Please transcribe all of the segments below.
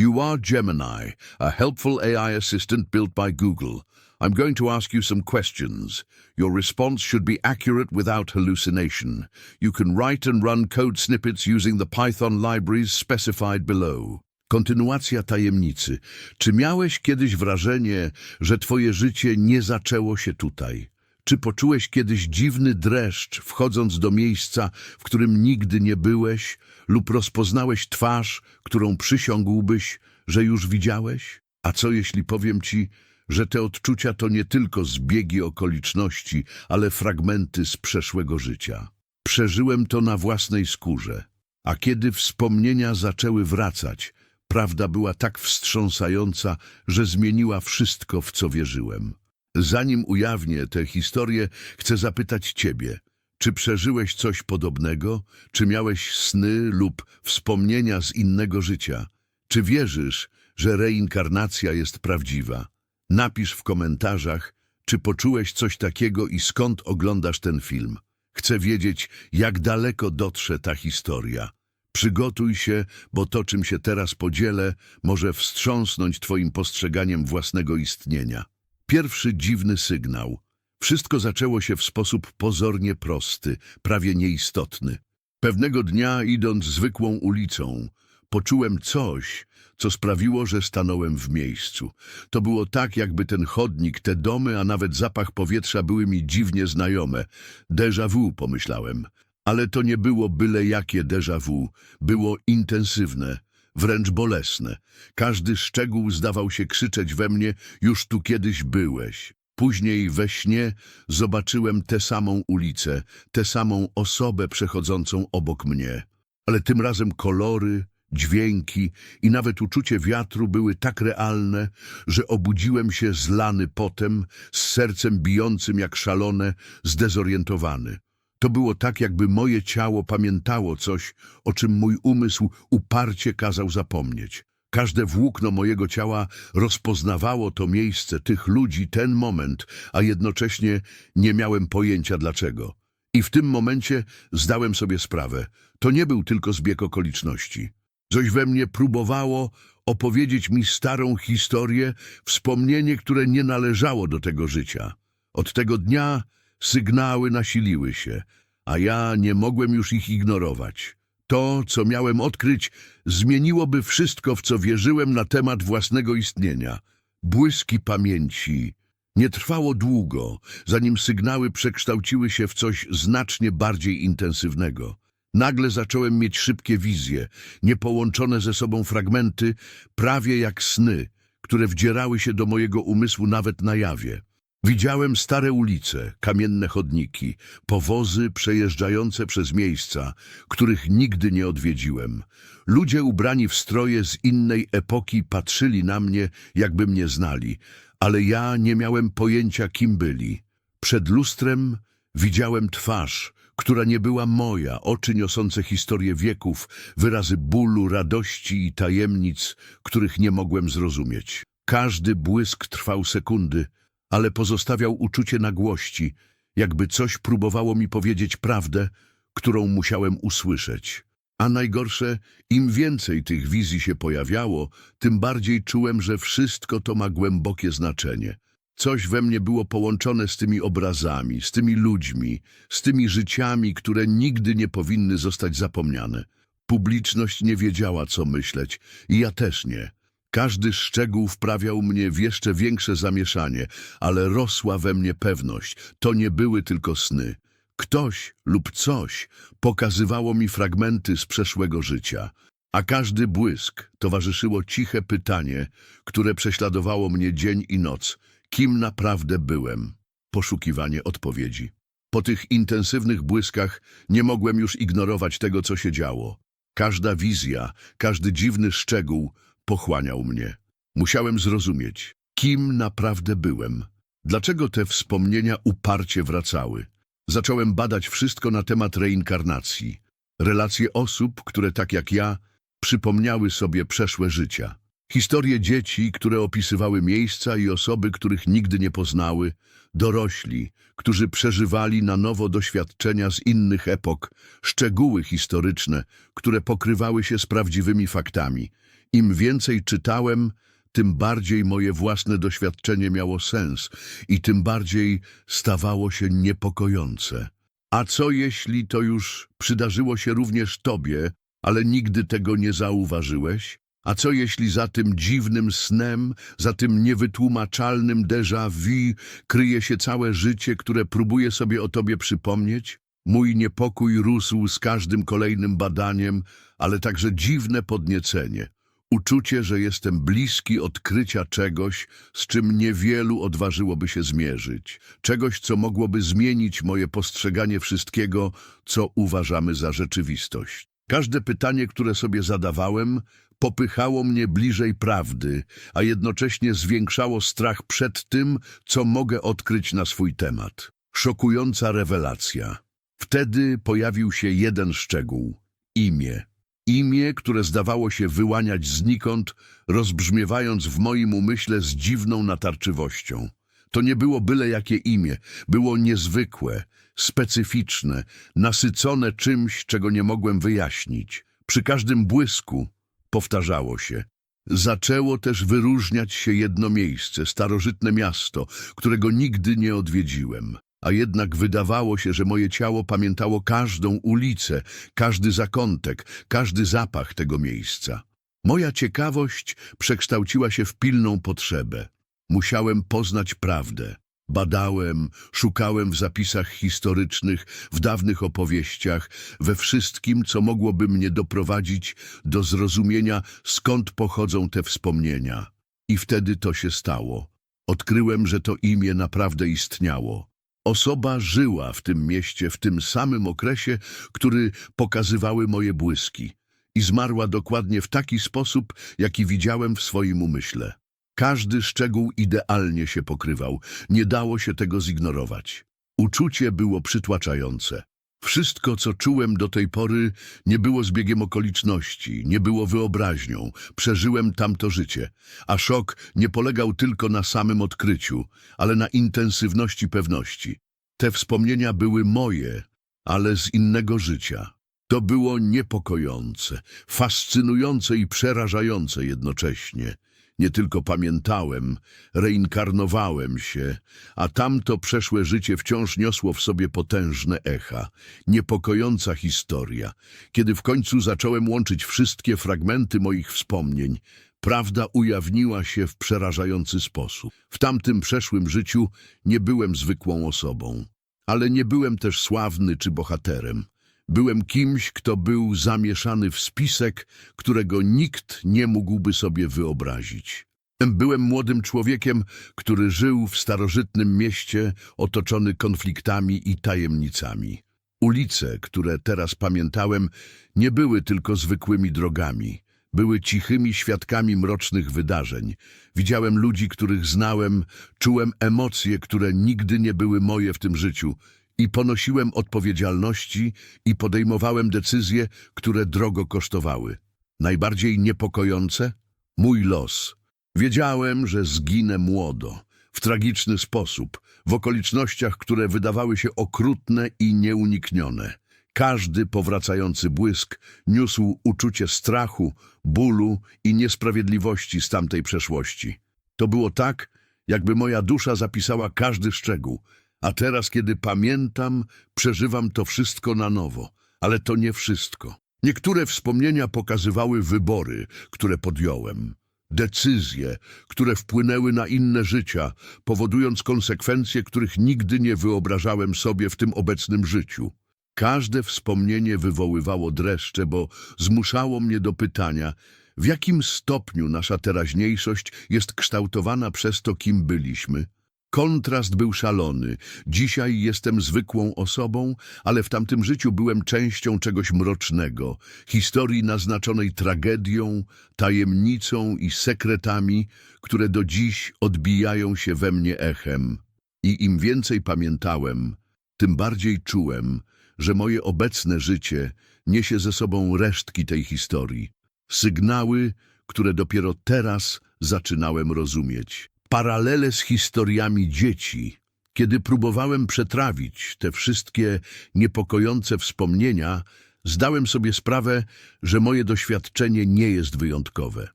You are Gemini, a helpful AI assistant built by Google. I'm going to ask you some questions. Your response should be accurate without hallucination. You can write and run code snippets using the Python libraries specified below. Kontynuacja tajemnicy. Czy miałeś kiedyś wrażenie, że twoje życie nie zaczęło się tutaj? Czy poczułeś kiedyś dziwny dreszcz, wchodząc do miejsca, w którym nigdy nie byłeś, lub rozpoznałeś twarz, którą przysiągłbyś, że już widziałeś? A co jeśli powiem ci, że te odczucia to nie tylko zbiegi okoliczności, ale fragmenty z przeszłego życia? Przeżyłem to na własnej skórze, a kiedy wspomnienia zaczęły wracać, prawda była tak wstrząsająca, że zmieniła wszystko, w co wierzyłem. Zanim ujawnię tę historię, chcę zapytać Ciebie, czy przeżyłeś coś podobnego? Czy miałeś sny lub wspomnienia z innego życia? Czy wierzysz, że reinkarnacja jest prawdziwa? Napisz w komentarzach, czy poczułeś coś takiego i skąd oglądasz ten film. Chcę wiedzieć, jak daleko dotrze ta historia. Przygotuj się, bo to, czym się teraz podzielę, może wstrząsnąć Twoim postrzeganiem własnego istnienia. Pierwszy dziwny sygnał. Wszystko zaczęło się w sposób pozornie prosty, prawie nieistotny. Pewnego dnia, idąc zwykłą ulicą, poczułem coś, co sprawiło, że stanąłem w miejscu. To było tak, jakby ten chodnik, te domy, a nawet zapach powietrza były mi dziwnie znajome. Déjà vu, pomyślałem. Ale to nie było byle jakie déjà vu. Było intensywne, wręcz bolesne. Każdy szczegół zdawał się krzyczeć we mnie, już tu kiedyś byłeś. Później we śnie zobaczyłem tę samą ulicę, tę samą osobę przechodzącą obok mnie. Ale tym razem kolory, dźwięki i nawet uczucie wiatru były tak realne, że obudziłem się zlany potem, z sercem bijącym jak szalone, zdezorientowany. To było tak, jakby moje ciało pamiętało coś, o czym mój umysł uparcie kazał zapomnieć. Każde włókno mojego ciała rozpoznawało to miejsce, tych ludzi, ten moment, a jednocześnie nie miałem pojęcia dlaczego. I w tym momencie zdałem sobie sprawę. To nie był tylko zbieg okoliczności. Coś we mnie próbowało opowiedzieć mi starą historię, wspomnienie, które nie należało do tego życia. Od tego dnia sygnały nasiliły się, a ja nie mogłem już ich ignorować. To, co miałem odkryć, zmieniłoby wszystko, w co wierzyłem na temat własnego istnienia. Błyski pamięci. Nie trwało długo, zanim sygnały przekształciły się w coś znacznie bardziej intensywnego. Nagle zacząłem mieć szybkie wizje, niepołączone ze sobą fragmenty, prawie jak sny, które wdzierały się do mojego umysłu nawet na jawie. Widziałem stare ulice, kamienne chodniki, powozy przejeżdżające przez miejsca, których nigdy nie odwiedziłem. Ludzie ubrani w stroje z innej epoki patrzyli na mnie, jakby mnie znali, ale ja nie miałem pojęcia, kim byli. Przed lustrem widziałem twarz, która nie była moja, oczy niosące historię wieków, wyrazy bólu, radości i tajemnic, których nie mogłem zrozumieć. Każdy błysk trwał sekundy, ale pozostawiał uczucie nagłości, jakby coś próbowało mi powiedzieć prawdę, którą musiałem usłyszeć. A najgorsze, im więcej tych wizji się pojawiało, tym bardziej czułem, że wszystko to ma głębokie znaczenie. Coś we mnie było połączone z tymi obrazami, z tymi ludźmi, z tymi życiami, które nigdy nie powinny zostać zapomniane. Publiczność nie wiedziała, co myśleć, i ja też nie. Każdy szczegół wprawiał mnie w jeszcze większe zamieszanie, ale rosła we mnie pewność. To nie były tylko sny. Ktoś lub coś pokazywało mi fragmenty z przeszłego życia, a każdy błysk towarzyszyło ciche pytanie, które prześladowało mnie dzień i noc. Kim naprawdę byłem? Poszukiwanie odpowiedzi. Po tych intensywnych błyskach nie mogłem już ignorować tego, co się działo. Każda wizja, każdy dziwny szczegół pochłaniał mnie. Musiałem zrozumieć, kim naprawdę byłem. Dlaczego te wspomnienia uparcie wracały? Zacząłem badać wszystko na temat reinkarnacji. Relacje osób, które tak jak ja przypomniały sobie przeszłe życia. Historie dzieci, które opisywały miejsca i osoby, których nigdy nie poznały, dorośli, którzy przeżywali na nowo doświadczenia z innych epok, szczegóły historyczne, które pokrywały się z prawdziwymi faktami. Im więcej czytałem, tym bardziej moje własne doświadczenie miało sens i tym bardziej stawało się niepokojące. A co jeśli to już przydarzyło się również tobie, ale nigdy tego nie zauważyłeś? A co jeśli za tym dziwnym snem, za tym niewytłumaczalnym déjà vu kryje się całe życie, które próbuje sobie o tobie przypomnieć? Mój niepokój rósł z każdym kolejnym badaniem, ale także dziwne podniecenie. Uczucie, że jestem bliski odkrycia czegoś, z czym niewielu odważyłoby się zmierzyć. Czegoś, co mogłoby zmienić moje postrzeganie wszystkiego, co uważamy za rzeczywistość. Każde pytanie, które sobie zadawałem, popychało mnie bliżej prawdy, a jednocześnie zwiększało strach przed tym, co mogę odkryć na swój temat. Szokująca rewelacja. Wtedy pojawił się jeden szczegół – imię. Imię, które zdawało się wyłaniać znikąd, rozbrzmiewając w moim umyśle z dziwną natarczywością. To nie było byle jakie imię, było niezwykłe, specyficzne, nasycone czymś, czego nie mogłem wyjaśnić. Przy każdym błysku powtarzało się. Zaczęło też wyróżniać się jedno miejsce, starożytne miasto, którego nigdy nie odwiedziłem. A jednak wydawało się, że moje ciało pamiętało każdą ulicę, każdy zakątek, każdy zapach tego miejsca. Moja ciekawość przekształciła się w pilną potrzebę. Musiałem poznać prawdę. Badałem, szukałem w zapisach historycznych, w dawnych opowieściach, we wszystkim, co mogłoby mnie doprowadzić do zrozumienia, skąd pochodzą te wspomnienia. I wtedy to się stało. Odkryłem, że to imię naprawdę istniało. Osoba żyła w tym mieście w tym samym okresie, który pokazywały moje błyski i zmarła dokładnie w taki sposób, jaki widziałem w swoim umyśle. Każdy szczegół idealnie się pokrywał, nie dało się tego zignorować. Uczucie było przytłaczające. Wszystko, co czułem do tej pory, nie było zbiegiem okoliczności, nie było wyobraźnią. Przeżyłem tamto życie, a szok nie polegał tylko na samym odkryciu, ale na intensywności pewności. Te wspomnienia były moje, ale z innego życia. To było niepokojące, fascynujące i przerażające jednocześnie. Nie tylko pamiętałem, reinkarnowałem się, a tamto przeszłe życie wciąż niosło w sobie potężne echa. Niepokojąca historia. Kiedy w końcu zacząłem łączyć wszystkie fragmenty moich wspomnień, prawda ujawniła się w przerażający sposób. W tamtym przeszłym życiu nie byłem zwykłą osobą, ale nie byłem też sławny czy bohaterem. Byłem kimś, kto był zamieszany w spisek, którego nikt nie mógłby sobie wyobrazić. Byłem młodym człowiekiem, który żył w starożytnym mieście otoczony konfliktami i tajemnicami. Ulice, które teraz pamiętałem, nie były tylko zwykłymi drogami. Były cichymi świadkami mrocznych wydarzeń. Widziałem ludzi, których znałem, czułem emocje, które nigdy nie były moje w tym życiu i ponosiłem odpowiedzialności i podejmowałem decyzje, które drogo kosztowały. Najbardziej niepokojące? Mój los. Wiedziałem, że zginę młodo, w tragiczny sposób, w okolicznościach, które wydawały się okrutne i nieuniknione. Każdy powracający błysk niósł uczucie strachu, bólu i niesprawiedliwości z tamtej przeszłości. To było tak, jakby moja dusza zapisała każdy szczegół, a teraz, kiedy pamiętam, przeżywam to wszystko na nowo. Ale to nie wszystko. Niektóre wspomnienia pokazywały wybory, które podjąłem. Decyzje, które wpłynęły na inne życia, powodując konsekwencje, których nigdy nie wyobrażałem sobie w tym obecnym życiu. Każde wspomnienie wywoływało dreszcze, bo zmuszało mnie do pytania, w jakim stopniu nasza teraźniejszość jest kształtowana przez to, kim byliśmy. Kontrast był szalony. Dzisiaj jestem zwykłą osobą, ale w tamtym życiu byłem częścią czegoś mrocznego, historii naznaczonej tragedią, tajemnicą i sekretami, które do dziś odbijają się we mnie echem. I im więcej pamiętałem, tym bardziej czułem, że moje obecne życie niesie ze sobą resztki tej historii. Sygnały, które dopiero teraz zaczynałem rozumieć paralele z historiami dzieci. Kiedy próbowałem przetrawić te wszystkie niepokojące wspomnienia, zdałem sobie sprawę, że moje doświadczenie nie jest wyjątkowe.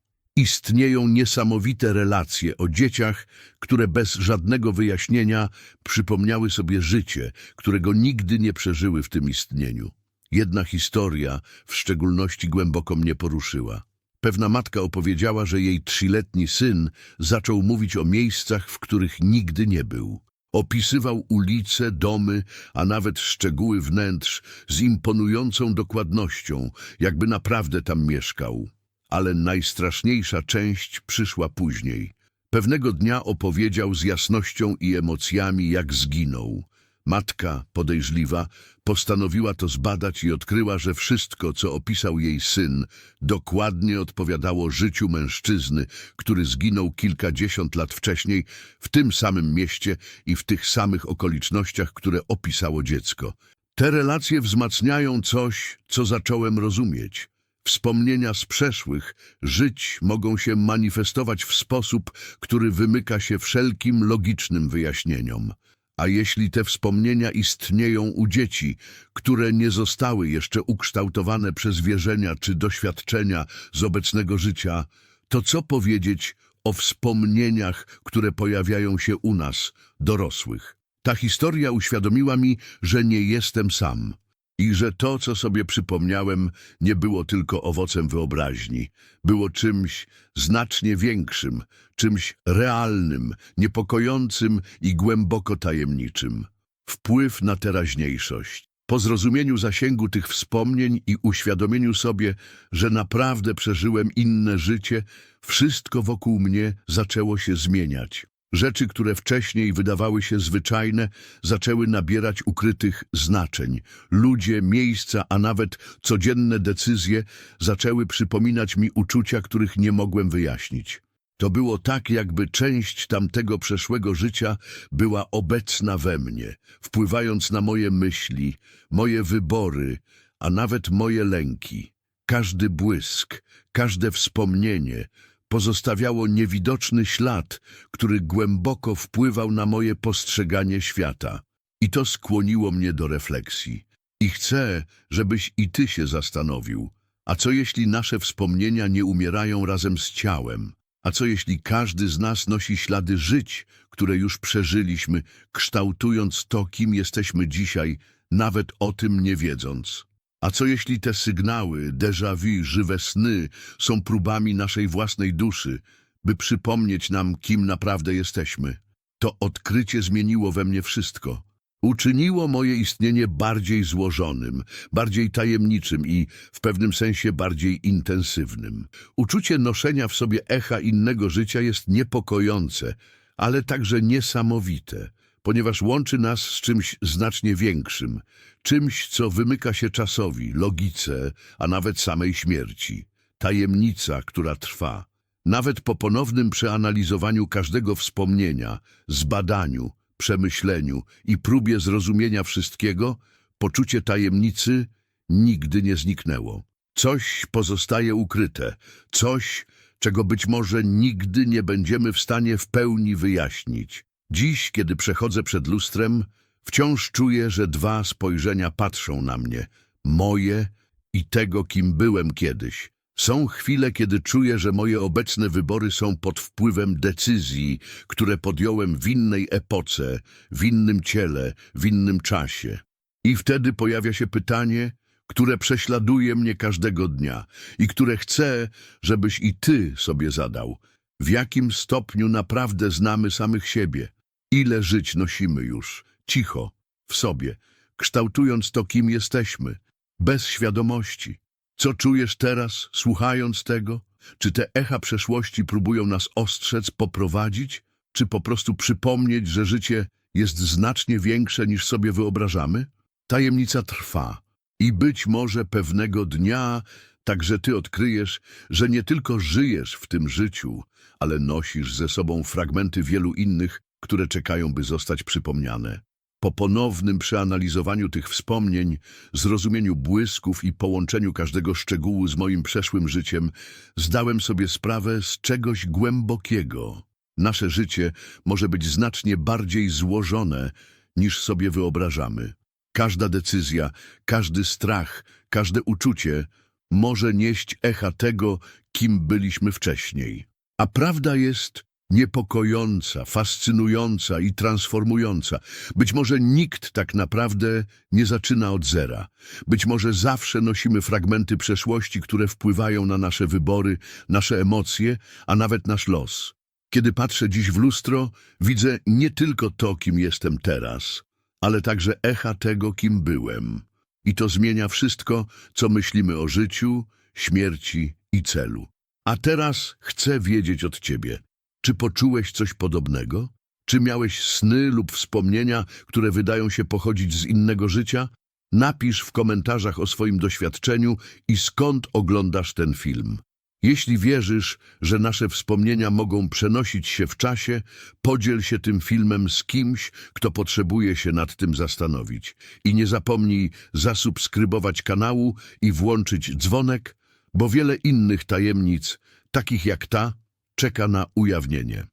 Istnieją niesamowite relacje o dzieciach, które bez żadnego wyjaśnienia przypomniały sobie życie, którego nigdy nie przeżyły w tym istnieniu. Jedna historia w szczególności głęboko mnie poruszyła. Pewna matka opowiedziała, że jej trzyletni syn zaczął mówić o miejscach, w których nigdy nie był. Opisywał ulice, domy, a nawet szczegóły wnętrz z imponującą dokładnością, jakby naprawdę tam mieszkał. Ale najstraszniejsza część przyszła później. Pewnego dnia opowiedział z jasnością i emocjami, jak zginął. Matka, podejrzliwa, postanowiła to zbadać i odkryła, że wszystko, co opisał jej syn, dokładnie odpowiadało życiu mężczyzny, który zginął kilkadziesiąt lat wcześniej w tym samym mieście i w tych samych okolicznościach, które opisało dziecko. Te relacje wzmacniają coś, co zacząłem rozumieć. Wspomnienia z przeszłych żyć mogą się manifestować w sposób, który wymyka się wszelkim logicznym wyjaśnieniom. A jeśli te wspomnienia istnieją u dzieci, które nie zostały jeszcze ukształtowane przez wierzenia czy doświadczenia z obecnego życia, to co powiedzieć o wspomnieniach, które pojawiają się u nas, dorosłych? Ta historia uświadomiła mi, że nie jestem sam i że to, co sobie przypomniałem, nie było tylko owocem wyobraźni, było czymś znacznie większym, czymś realnym, niepokojącym i głęboko tajemniczym. Wpływ na teraźniejszość. Po zrozumieniu zasięgu tych wspomnień i uświadomieniu sobie, że naprawdę przeżyłem inne życie, wszystko wokół mnie zaczęło się zmieniać. Rzeczy, które wcześniej wydawały się zwyczajne, zaczęły nabierać ukrytych znaczeń. Ludzie, miejsca, a nawet codzienne decyzje zaczęły przypominać mi uczucia, których nie mogłem wyjaśnić. To było tak, jakby część tamtego przeszłego życia była obecna we mnie, wpływając na moje myśli, moje wybory, a nawet moje lęki. Każdy błysk, każde wspomnienie pozostawiało niewidoczny ślad, który głęboko wpływał na moje postrzeganie świata. I to skłoniło mnie do refleksji. I chcę, żebyś i ty się zastanowił, a co jeśli nasze wspomnienia nie umierają razem z ciałem? A co jeśli każdy z nas nosi ślady żyć, które już przeżyliśmy, kształtując to, kim jesteśmy dzisiaj, nawet o tym nie wiedząc? A co jeśli te sygnały, déjà vu, żywe sny są próbami naszej własnej duszy, by przypomnieć nam, kim naprawdę jesteśmy? To odkrycie zmieniło we mnie wszystko. Uczyniło moje istnienie bardziej złożonym, bardziej tajemniczym i w pewnym sensie bardziej intensywnym. Uczucie noszenia w sobie echa innego życia jest niepokojące, ale także niesamowite, ponieważ łączy nas z czymś znacznie większym, czymś, co wymyka się czasowi, logice, a nawet samej śmierci. Tajemnica, która trwa. Nawet po ponownym przeanalizowaniu każdego wspomnienia, zbadaniu, przemyśleniu i próbie zrozumienia wszystkiego, poczucie tajemnicy nigdy nie zniknęło. Coś pozostaje ukryte, coś, czego być może nigdy nie będziemy w stanie w pełni wyjaśnić. Dziś, kiedy przechodzę przed lustrem, wciąż czuję, że dwa spojrzenia patrzą na mnie, moje i tego, kim byłem kiedyś. Są chwile, kiedy czuję, że moje obecne wybory są pod wpływem decyzji, które podjąłem w innej epoce, w innym ciele, w innym czasie. I wtedy pojawia się pytanie, które prześladuje mnie każdego dnia i które chcę, żebyś i ty sobie zadał. W jakim stopniu naprawdę znamy samych siebie? Ile żyć nosimy już, cicho, w sobie, kształtując to, kim jesteśmy, bez świadomości? Co czujesz teraz, słuchając tego? Czy te echa przeszłości próbują nas ostrzec, poprowadzić? Czy po prostu przypomnieć, że życie jest znacznie większe niż sobie wyobrażamy? Tajemnica trwa i być może pewnego dnia także ty odkryjesz, że nie tylko żyjesz w tym życiu, ale nosisz ze sobą fragmenty wielu innych, które czekają, by zostać przypomniane. Po ponownym przeanalizowaniu tych wspomnień, zrozumieniu błysków i połączeniu każdego szczegółu z moim przeszłym życiem, zdałem sobie sprawę z czegoś głębokiego. Nasze życie może być znacznie bardziej złożone, niż sobie wyobrażamy. Każda decyzja, każdy strach, każde uczucie może nieść echa tego, kim byliśmy wcześniej. A prawda jest niepokojąca, fascynująca i transformująca. Być może nikt tak naprawdę nie zaczyna od zera. Być może zawsze nosimy fragmenty przeszłości, które wpływają na nasze wybory, nasze emocje, a nawet nasz los. Kiedy patrzę dziś w lustro, widzę nie tylko to, kim jestem teraz, ale także echa tego, kim byłem. I to zmienia wszystko, co myślimy o życiu, śmierci i celu. A teraz chcę wiedzieć od ciebie, czy poczułeś coś podobnego? Czy miałeś sny lub wspomnienia, które wydają się pochodzić z innego życia? Napisz w komentarzach o swoim doświadczeniu i skąd oglądasz ten film. Jeśli wierzysz, że nasze wspomnienia mogą przenosić się w czasie, podziel się tym filmem z kimś, kto potrzebuje się nad tym zastanowić. I nie zapomnij zasubskrybować kanału i włączyć dzwonek, bo wiele innych tajemnic, takich jak ta, czeka na ujawnienie.